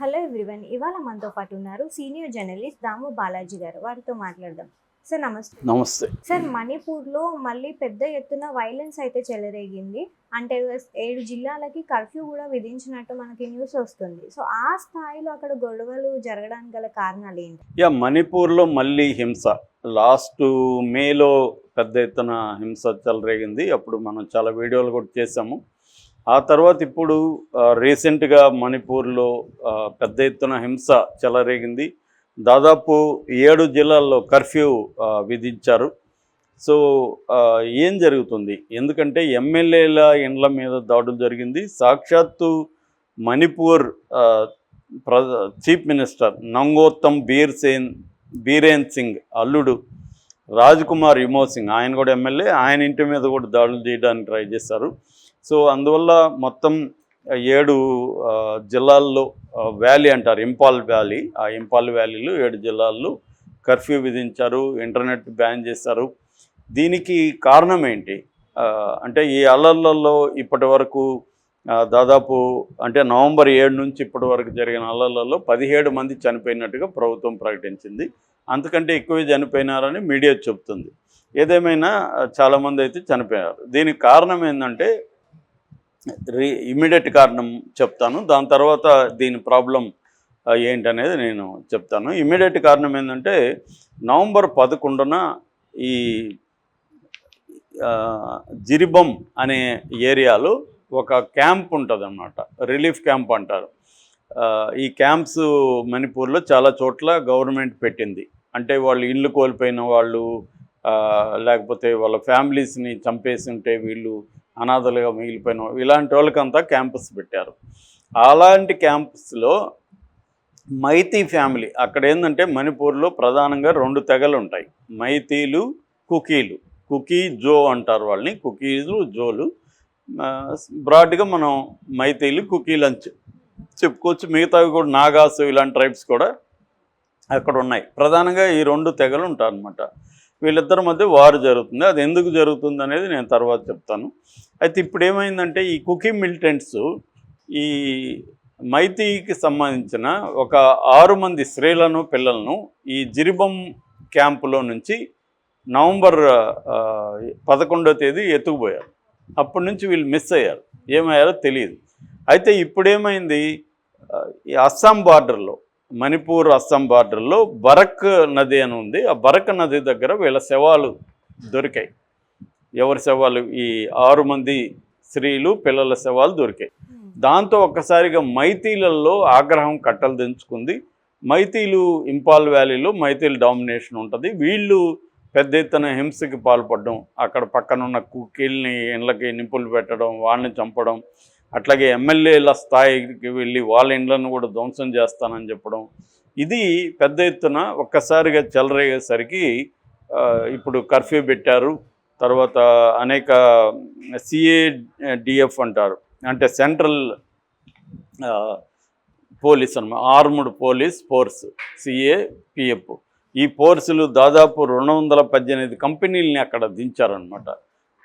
Hello everyone ఇవాళ మనతో పాటు ఉన్నారు సీనియర్ జర్నలిస్ట్ దాము బాలాజీ గారు. వారితో మాట్లాడదాం. సార్ నమస్తే. నమస్తే. సార్ మణిపూర్లో మళ్ళీ పెద్ద ఎత్తున వైలెన్స్ అయితే చెలరేగింది. అంటే ఏడు జిల్లాలకి కర్ఫ్యూ కూడా విధించినట్టు మనకి న్యూస్ వస్తుంది. సో ఆ స్థాయిలో అక్కడ గొడవలు జరగడానికి గల కారణాలు ఏంటి? యా మణిపూర్లో మళ్ళీ హింస. లాస్ట్ మేలో పెద్ద ఎత్తున హింస చెలరేగింది. అప్పుడు మనం చాలా వీడియోలు కూడా చేసాము ఆ తర్వాత ఇప్పుడు రీసెంట్గా మణిపూర్లో పెద్ద ఎత్తున హింస చెలరేగింది. దాదాపు ఏడు జిల్లాల్లో కర్ఫ్యూ విధించారు. సో ఏం జరుగుతుంది? ఎందుకంటే ఎమ్మెల్యేల ఇండ్ల మీద దాడులు జరిగింది. సాక్షాత్తు మణిపూర్ ప్ర చీఫ్ మినిస్టర్ నంగోత్తమ్ బీర్ సేన్ బీరేన్ సింగ్ అల్లుడు రాజ్ కుమార్ యుమో సింగ్ ఆయన కూడా ఎమ్మెల్యే ఆయన ఇంటి మీద కూడా దాడులు చేయడానికి ట్రై చేశారు. సో అందువల్ల మొత్తం ఏడు జిల్లాల్లో వ్యాలీ అంటారు ఇంపాల్ వ్యాలీ. ఆ ఇంపాల్ వ్యాలీలో ఏడు జిల్లాల్లో కర్ఫ్యూ విధించారు ఇంటర్నెట్ బ్యాన్ చేశారు. దీనికి కారణం ఏంటి? అంటే ఈ అల్లర్లలో ఇప్పటి వరకు దాదాపు అంటే నవంబర్ ఏడు నుంచి ఇప్పటి వరకు జరిగిన అల్లర్లలో పదిహేడు మంది చనిపోయినట్టుగా ప్రభుత్వం ప్రకటించింది. అంతకంటే ఎక్కువే చనిపోయినారని మీడియా చెబుతుంది ఏదేమైనా చాలామంది అయితే చనిపోయారు. దీనికి కారణం ఏంటంటే రీ ఇమ్మీడియట్ కారణం చెప్తాను. దాని తర్వాత దీని ప్రాబ్లం ఏంటనేది నేను చెప్తాను. ఇమ్మీడియట్ కారణం ఏంటంటే నవంబర్ పదకొండున ఈ జిరిబం అనే ఏరియాలో ఒక క్యాంప్ ఉంటుంది అన్నమాట రిలీఫ్ క్యాంప్ అంటారు. ఈ క్యాంప్స్ మణిపూర్లో చాలా చోట్ల గవర్నమెంట్ పెట్టింది. అంటే వాళ్ళు ఇల్లు కోల్పోయిన వాళ్ళు లేకపోతే వాళ్ళ ఫ్యామిలీస్ని చంపేసి ఉంటే వీళ్ళు అనాథలుగా మిగిలిపోయిన ఇలాంటి వాళ్ళకంతా క్యాంపస్ పెట్టారు. అలాంటి క్యాంపస్లో మైతీ ఫ్యామిలీ అక్కడ ఏంటంటే మణిపూర్లో ప్రధానంగా రెండు తెగలు ఉంటాయి. మైతీలు కుకీలు. కుకీ జో అంటారు వాళ్ళని. కుకీలు జోలు. బ్రాడ్గా మనం మైతీలు కుకీలు అని చెప్పుకోవచ్చు. మిగతావి కూడా నాగాసు ఇలాంటి ట్రైబ్స్ కూడా అక్కడ ఉన్నాయి. ప్రధానంగా ఈ రెండు తెగలు ఉంటారనమాట వీళ్ళిద్దరి మధ్య వారు జరుగుతుంది. అది ఎందుకు జరుగుతుంది అనేది నేను తర్వాత చెప్తాను. అయితే ఇప్పుడు ఏమైందంటే ఈ కుకీ మిలిటెంట్స్ ఈ మైతీకి సంబంధించిన ఒక ఆరు మంది స్త్రీలను పిల్లలను ఈ జిరిబం క్యాంపులో నుంచి నవంబర్ పదకొండో తేదీ ఎత్తుకుపోయారు. అప్పటి నుంచి వీళ్ళు మిస్ అయ్యారు. ఏమయ్యారో తెలియదు అయితే ఇప్పుడేమైంది? ఈ అస్సాం బార్డర్లో మణిపూర్ అస్సాం బార్డర్లో బరక్ నది అని ఉంది. ఆ బరక్ నది దగ్గర వీళ్ళ శవాలు దొరికాయి. ఎవరి శవాలు? ఈ ఆరు మంది స్త్రీలు పిల్లల శవాలు దొరికాయి. దాంతో ఒక్కసారిగా మైతీలలో ఆగ్రహం కట్టలు దించుకుంది మైతీలు ఇంపాల్ వ్యాలీలో మైతీలు డామినేషన్ ఉంటుంది. వీళ్ళు పెద్ద ఎత్తున హింసకి పాల్పడడం అక్కడ పక్కనున్న కుక్కీల్ని ఇండ్లకి నిప్పులు పెట్టడం వాళ్ళని చంపడం అట్లాగే ఎమ్మెల్యేల స్థాయికి వెళ్ళి వాళ్ళ ఇండ్లను కూడా ధ్వంసం చేస్తానని చెప్పడం. ఇది పెద్ద ఎత్తున ఒక్కసారిగా చెలరేగేసరికి ఇప్పుడు కర్ఫ్యూ పెట్టారు. తర్వాత అనేక సిఏడిఎఫ్ అంటారు. అంటే సెంట్రల్ పోలీస్ అన్నమాట. ఆర్ముడ్ పోలీస్ ఫోర్స్ సిఏపిఎఫ్ ఈ ఫోర్సులు దాదాపు రెండు వందల పద్దెనిమిది కంపెనీలని అక్కడ దించారనమాట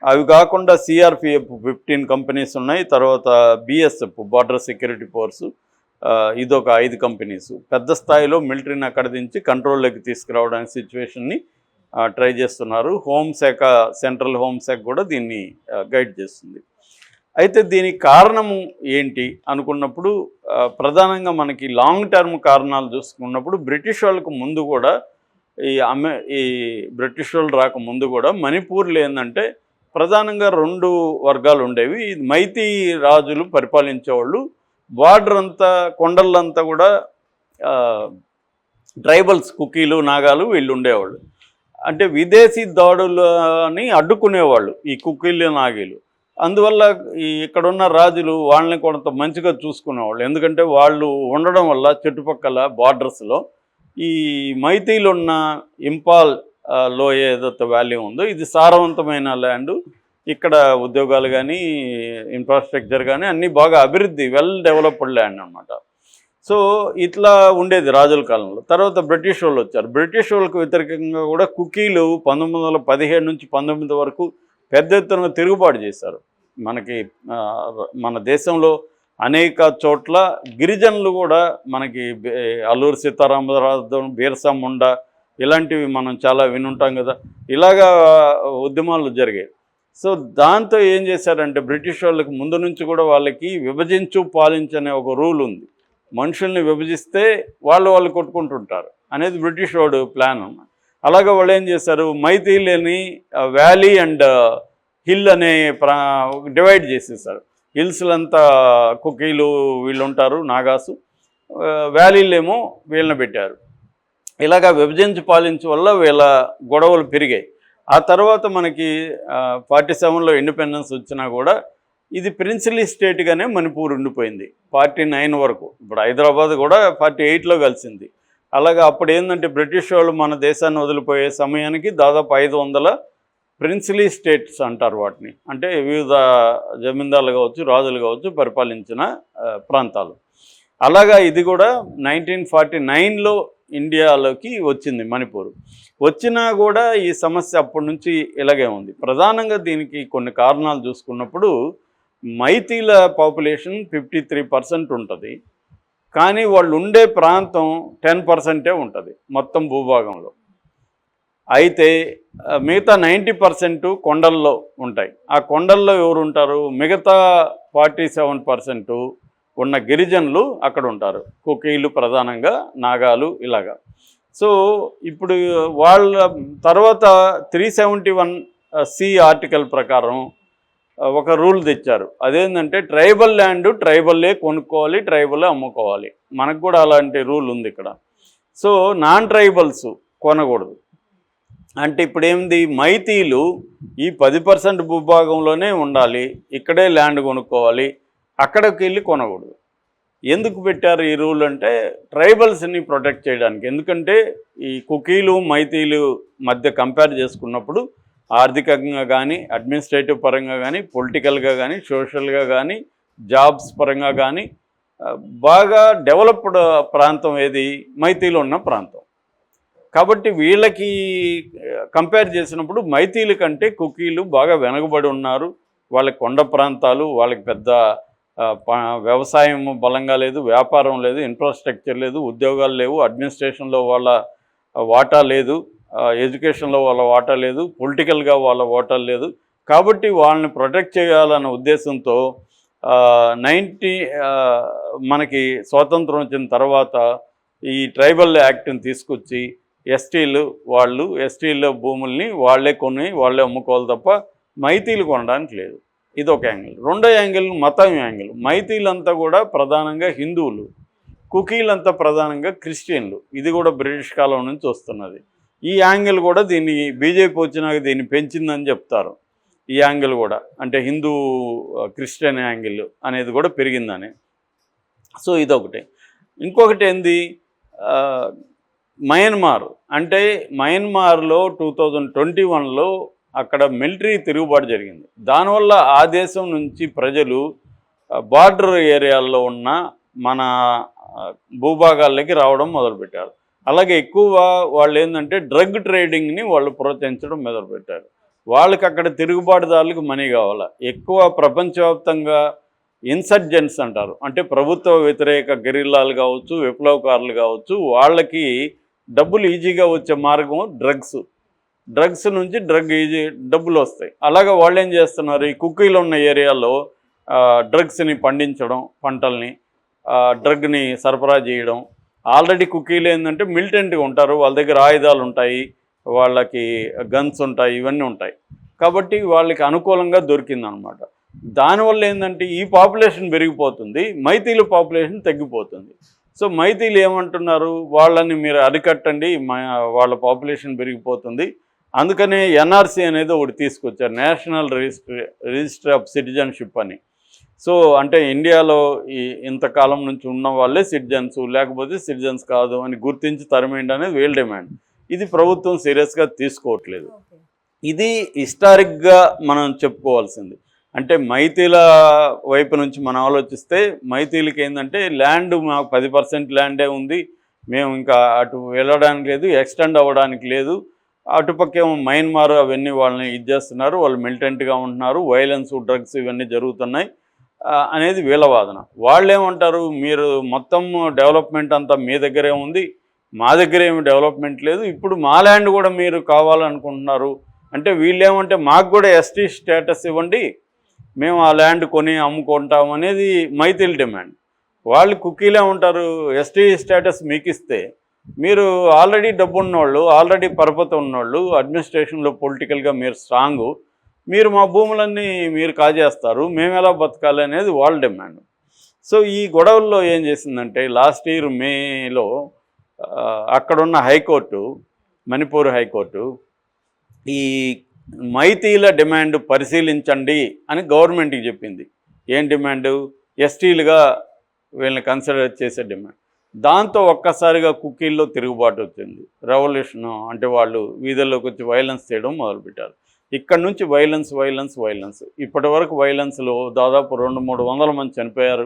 అవి కాకుండా సిఆర్పిఎఫ్ ఫిఫ్టీన్ కంపెనీస్ ఉన్నాయి. తర్వాత బిఎస్ఎఫ్ బార్డర్ సెక్యూరిటీ ఫోర్సు ఇదొక ఐదు కంపెనీస్ పెద్ద స్థాయిలో మిలిటరీని అక్కడ దించి కంట్రోల్లోకి తీసుకురావడానికి సిచ్యువేషన్ని ట్రై చేస్తున్నారు. హోంశాఖ సెంట్రల్ హోంశాఖ కూడా దీన్ని గైడ్ చేస్తుంది. అయితే దీనికి కారణము ఏంటి అనుకున్నప్పుడు ప్రధానంగా మనకి లాంగ్ టర్మ్ కారణాలు చూసుకున్నప్పుడు బ్రిటిష్ వాళ్ళకు ముందు కూడా ఈ అమె ఈ బ్రిటిష్ వాళ్ళు రాక ముందు కూడా మణిపూర్లో ఏంటంటే ప్రధానంగా రెండు వర్గాలు ఉండేవి. ఇది మైతీ రాజులు పరిపాలించేవాళ్ళు. బార్డర్ అంతా కొండలంతా కూడా ట్రైబల్స్ కుకీలు నాగాలు వీళ్ళు ఉండేవాళ్ళు. అంటే విదేశీ దాడులని అడ్డుకునేవాళ్ళు ఈ కుకీలు నాగీలు. అందువల్ల ఈ ఇక్కడున్న రాజులు వాళ్ళని కొంత మంచిగా చూసుకునేవాళ్ళు. ఎందుకంటే వాళ్ళు ఉండడం వల్ల చుట్టుపక్కల బార్డర్స్లో ఈ మైతీలున్న ఇంపాల్ లో లోయ ఏదైతే ఉందో ఇది సారవంతమైన ల్యాండ్ ఇక్కడ ఉద్యోగాలు కానీ ఇన్ఫ్రాస్ట్రక్చర్ కానీ అన్నీ బాగా అభివృద్ధి వెల్ డెవలప్డ్ ల్యాండ్ అనమాట సో ఇట్లా ఉండేది రాజుల కాలంలో. తర్వాత బ్రిటిష్ వాళ్ళు వచ్చారు. బ్రిటిష్ వాళ్ళకు వ్యతిరేకంగా కూడా కుకీలు పంతొమ్మిది వందల పదిహేడు నుంచి పంతొమ్మిది వరకు పెద్ద ఎత్తున తిరుగుబాటు చేశారు. మనకి మన దేశంలో అనేక చోట్ల గిరిజనులు కూడా మనకి అల్లూరు సీతారామరాజు బీరసా ముండా ఇలాంటివి మనం చాలా వినుంటాం కదా. ఇలాగా ఉద్యమాలు జరిగాయి. సో దాంతో ఏం చేశారంటే బ్రిటిష్ వాళ్ళకి ముందు నుంచి కూడా వాళ్ళకి విభజించు పాలించనే ఒక రూల్ ఉంది. మనుషుల్ని విభజిస్తే వాళ్ళు వాళ్ళు కొట్టుకుంటుంటారు అనేది బ్రిటిష్ వాడు ప్లాన్ అన్నమాట. అలాగే వాళ్ళు ఏం చేశారు మైథిలిని వ్యాలీ అండ్ హిల్ అనే ప్రా డివైడ్ చేసేసారు హిల్స్లంతా కుకీలు వీళ్ళు ఉంటారు నాగాసు వ్యాలీలేమో వీళ్ళని పెట్టారు. ఇలాగా విభజించి పాలించు వల్ల వీళ్ళ గొడవలు పెరిగాయి. ఆ తర్వాత మనకి ఫార్టీ సెవెన్లో ఇండిపెండెన్స్ వచ్చినా కూడా ఇది ప్రిన్సిలీ స్టేట్గానే మణిపూర్ ఉండిపోయింది. ఫార్టీ నైన్ వరకు. ఇప్పుడు హైదరాబాద్ కూడా ఫార్టీ ఎయిట్లో కలిసింది. అలాగా అప్పుడు ఏంటంటే బ్రిటిష్ వాళ్ళు మన దేశాన్ని వదిలిపోయే సమయానికి దాదాపు ఐదు వందల ప్రిన్సిలీ స్టేట్స్ అంటారు వాటిని. అంటే వివిధ జమీందారులు కావచ్చు రాజులు కావచ్చు పరిపాలించిన ప్రాంతాలు. అలాగా ఇది కూడా నైన్టీన్ ఫార్టీ నైన్లో ఇండియాలోకి వచ్చింది మణిపూర్. వచ్చినా కూడా ఈ సమస్య అప్పటి నుంచి ఇలాగే ఉంది. ప్రధానంగా దీనికి కొన్ని కారణాలు చూసుకున్నప్పుడు మైతీల పాపులేషన్ ఫిఫ్టీ త్రీ పర్సెంట్ ఉంటుంది. కానీ వాళ్ళు ఉండే ప్రాంతం టెన్ పర్సెంటే ఉంటుంది మొత్తం భూభాగంలో. అయితే మిగతా నైంటీ పర్సెంట్ కొండల్లో ఉంటాయి. ఆ కొండల్లో ఎవరు ఉంటారు మిగతా ఫార్టీ సెవెన్ పర్సెంటు ఉన్న గిరిజనులు అక్కడ ఉంటారు. కుకీలు ప్రధానంగా నాగాలు ఇలాగా. సో ఇప్పుడు వాళ్ళ తర్వాత three seventy one C article ప్రకారం ఒక రూల్ తెచ్చారు. అదేంటంటే ట్రైబల్ ల్యాండ్ ట్రైబల్లే కొనుక్కోవాలి ట్రైబల్లే అమ్ముకోవాలి. మనకు కూడా అలాంటి రూల్ ఉంది ఇక్కడ. సో నాన్ ట్రైబల్స్ కొనకూడదు. అంటే ఇప్పుడు ఏంది మైతీలు ఈ పది పర్సెంట్ భూభాగంలోనే ఉండాలి ఇక్కడే ల్యాండ్ కొనుక్కోవాలి అక్కడికి వెళ్ళి కొనకూడదు. ఎందుకు పెట్టారు ఈ రూల్ అంటే ట్రైబల్స్ని ప్రొటెక్ట్ చేయడానికి. ఎందుకంటే ఈ కుకీలు మైతీలు మధ్య కంపేర్ చేసుకున్నప్పుడు ఆర్థికంగా కానీ అడ్మినిస్ట్రేటివ్ పరంగా కానీ పొలిటికల్గా కానీ సోషల్గా కానీ జాబ్స్ పరంగా కానీ బాగా డెవలప్డ్ ప్రాంతం ఏది? మైతీలు ఉన్న ప్రాంతం. కాబట్టి వీళ్ళకి కంపేర్ చేసినప్పుడు మైతీల కంటే కుకీలు బాగా వెనకబడి ఉన్నారు. వాళ్ళకి కొండ ప్రాంతాలు వాళ్ళకి పెద్ద వ్యవసాయం బలంగా లేదు వ్యాపారం లేదు ఇన్ఫ్రాస్ట్రక్చర్ లేదు ఉద్యోగాలు లేవు అడ్మినిస్ట్రేషన్లో వాళ్ళ వాటా లేదు ఎడ్యుకేషన్లో వాళ్ళ వాటా లేదు పొలిటికల్గా వాళ్ళ వాటా లేదు. కాబట్టి వాళ్ళని ప్రొటెక్ట్ చేయాలన్న ఉద్దేశంతో నైంటీ మనకి స్వాతంత్రం వచ్చిన తర్వాత ఈ ట్రైబల్ యాక్ట్ని తీసుకొచ్చి ఎస్టీలు వాళ్ళు ఎస్టీల భూముల్ని వాళ్ళే కొని వాళ్ళే అమ్ముకోవాలి తప్ప మైతీలు కొనడానికి లేదు. ఇది ఒక యాంగిల్. రెండో యాంగిల్ మతం యాంగిల్. మైతీలంతా కూడా ప్రధానంగా హిందువులు కుకీలంతా ప్రధానంగా క్రిస్టియన్లు. ఇది కూడా బ్రిటిష్ కాలం నుంచి వస్తున్నది. ఈ యాంగిల్ కూడా దీన్ని బీజేపీ వచ్చినాక దీన్ని పెంచిందని చెప్తారు. ఈ యాంగిల్ కూడా అంటే హిందూ క్రిస్టియన్ యాంగిల్ అనేది కూడా పెరిగిందని. సో ఇదొకటి. ఇంకొకటి ఏంది? మయన్మార్. అంటే మయన్మార్లో టూ థౌజండ్ ట్వంటీ వన్లో అక్కడ మిలిటరీ తిరుగుబాటు జరిగింది. దానివల్ల ఆ దేశం నుంచి ప్రజలు బార్డర్ ఏరియాల్లో ఉన్న మన భూభాగాల్లోకి రావడం మొదలుపెట్టారు. అలాగే ఎక్కువ వాళ్ళు ఏంటంటే డ్రగ్ ట్రేడింగ్ని వాళ్ళు ప్రోత్సహించడం మొదలుపెట్టారు. వాళ్ళకి అక్కడ తిరుగుబాటుదారులకు మనీ కావాలి? ఎక్కువ ప్రపంచవ్యాప్తంగా ఇన్సర్జెంట్స్ అంటారు. అంటే ప్రభుత్వ వ్యతిరేక గెరిల్లాలు కావచ్చు విప్లవకారులు కావచ్చు వాళ్ళకి డబ్బులు ఈజీగా వచ్చే మార్గం డ్రగ్స్. డ్రగ్స్ నుంచి డ్రగ్ ఈజీ డబ్బులు వస్తాయి. అలాగే వాళ్ళు ఏం చేస్తున్నారు? ఈ కుక్కీలు ఉన్న ఏరియాలో డ్రగ్స్ని పండించడం పంటల్ని డ్రగ్ని సరఫరా చేయడం. ఆల్రెడీ కుక్కీలు ఏంటంటే మిలిటెంట్గా ఉంటారు. వాళ్ళ దగ్గర ఆయుధాలు ఉంటాయి. వాళ్ళకి గన్స్ ఉంటాయి. ఇవన్నీ ఉంటాయి. కాబట్టి వాళ్ళకి అనుకూలంగా దొరికిందనమాట. దానివల్ల ఏంటంటే ఈ పాపులేషన్ పెరిగిపోతుంది. మైతీల పాపులేషన్ తగ్గిపోతుంది. సో మైతీలు ఏమంటున్నారు? వాళ్ళని మీరు అరికట్టండి. మా- వాళ్ళ పాపులేషన్ పెరిగిపోతుంది. అందుకనే ఎన్ఆర్సీ అనేది ఒకటి తీసుకొచ్చారు national register register of citizenship అని. సో అంటే ఇండియాలో ఈ ఇంతకాలం నుంచి ఉన్న వాళ్ళే సిటిజన్స్ లేకపోతే సిటిజన్స్ కాదు అని గుర్తించి తరమేంటి అనేది వీళ్ళ డిమాండ్. ఇది ప్రభుత్వం సీరియస్గా తీసుకోవట్లేదు. ఇది హిస్టారిక్గా మనం చెప్పుకోవాల్సింది. అంటే మైతీల వైపు నుంచి మనం ఆలోచిస్తే మైతీలకి ఏంటంటే ల్యాండ్ మాకు పది పర్సెంట్ ల్యాండే ఉంది మేము ఇంకా అటు వెళ్ళడానికి లేదు ఎక్స్టెండ్ అవ్వడానికి లేదు. అటుపక్కేమో మయన్మార్ అవన్నీ వాళ్ళని ఇది చేస్తున్నారు వాళ్ళు మిలిటెంట్గా ఉంటున్నారు వైలెన్స్ డ్రగ్స్ ఇవన్నీ జరుగుతున్నాయి అనేది వీళ్ళ వాదన. వాళ్ళు ఏమంటారు మీరు మొత్తం డెవలప్మెంట్ అంతా మీ దగ్గరే ఉంది మా దగ్గర ఏమి డెవలప్మెంట్ లేదు ఇప్పుడు మా ల్యాండ్ కూడా మీరు కావాలనుకుంటున్నారు అంటే వీళ్ళు ఏమంటే మాకు కూడా ఎస్టీ స్టేటస్ ఇవ్వండి మేము ఆ ల్యాండ్ కొని అమ్ముకుంటాం అనేది మైథిల్ డిమాండ్ వాళ్ళు కుక్కీలే ఉంటారు ఎస్టీ స్టేటస్ మీకు ఇస్తే మీరు ఆల్రెడీ డబ్బు ఉన్నోళ్ళు ఆల్రెడీ పరపతి ఉన్నోళ్ళు అడ్మినిస్ట్రేషన్లో పొలిటికల్గా మీరు స్ట్రాంగు మీరు మా భూములన్నీ మీరు కాజేస్తారు మేము ఎలా బతకాలి అనేది వాళ్ళ డిమాండ్ సో ఈ గొడవల్లో ఏం చేసిందంటే లాస్ట్ ఇయర్ మేలో అక్కడున్న హైకోర్టు మణిపూర్ హైకోర్టు ఈ మైతీల డిమాండ్ పరిశీలించండి అని గవర్నమెంట్కి చెప్పింది. ఏం డిమాండ్ ఎస్టీలుగా వీళ్ళని కన్సిడర్ చేసే డిమాండ్ దాంతో ఒక్కసారిగా కుక్కీల్లో తిరుగుబాటు వచ్చింది. రెవల్యూషన్ అంటే వాళ్ళు వీధుల్లోకి వచ్చి వైలెన్స్ చేయడం మొదలుపెట్టారు. ఇక్కడ నుంచి వైలెన్స్ వైలెన్స్ వైలెన్స్ ఇప్పటి వరకు వైలెన్స్లో దాదాపు రెండు మూడు వందల మంది చనిపోయారు.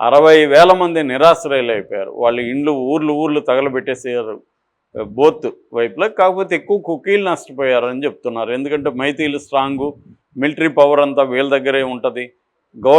అరవై వేల మంది నిరాశ్రయులు అయిపోయారు. వాళ్ళు ఇండ్లు ఊర్లు ఊర్లు తగలబెట్టేసారు. బోత్ వైపులో. కాకపోతే ఎక్కువ కుకీలు నష్టపోయారు అని చెప్తున్నారు. ఎందుకంటే మైతీలు స్ట్రాంగు మిలిటరీ పవర్ అంతా వీళ్ళ దగ్గరే ఉంటుంది.